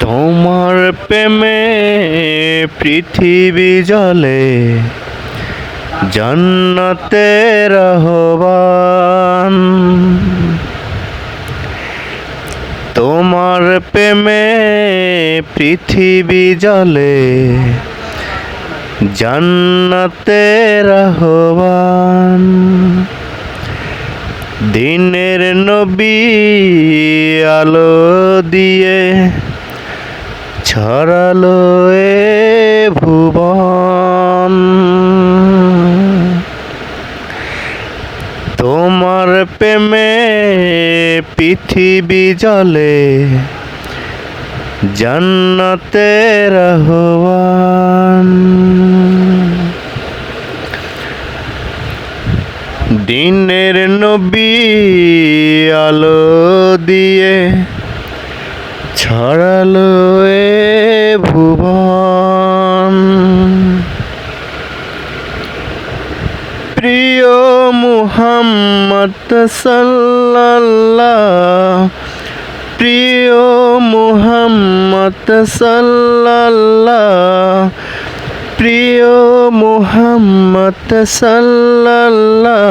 তোমার প্রেমে পৃথিবী জলে জান্নাতে রহবান তোমার প্রেমে পৃথিবী জলে জান্নাতে রহবান দিনের নবী আলো দিয়ে ছড়ালো এ ভুবন। তোমার প্রেমে পৃথিবী জলে জান্নাতে রহবান দিনের নবী আলো দিয়ে ছড়ালো এ ভুবন। প্রিয় মুহাম্মদ সাল্লাল্লাহ প্রিয় মুহাম্মদ সাল্লাল্লাহ প্রিয় মুহাম্মদ সাল্লাল্লাহ।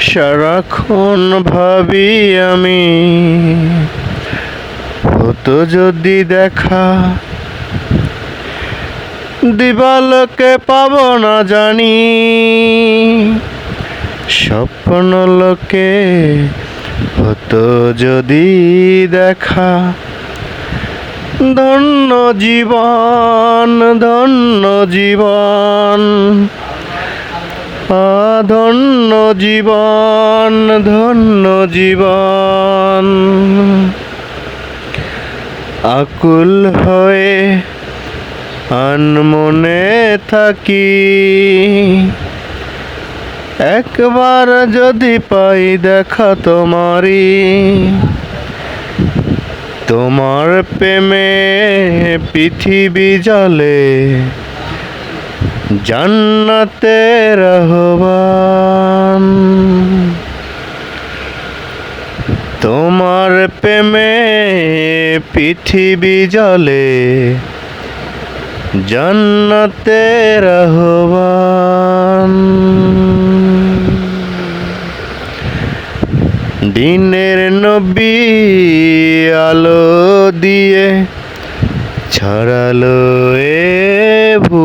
সারাক্ষণ ভাবি আমি হতো যদি দেখা, দিবালকে পাব না জানি। স্বপ্ন লোকে হতো যদি দেখা, ধন্য জীবন ধন্য জীবন। ধন্য জীবন ধন্য জীবন। আকুল হয়ে আনমনে থাকি। একবার যদি পাই দেখা তোমারি তোমার প্রেমে পৃথিবী জলে জান্নাতে রহবান তোমার প্রেমে পৃথিবী জলে জান্নাতে রহবান দিনের নবী আলো দিয়ে ছড়ালো এ ভুবন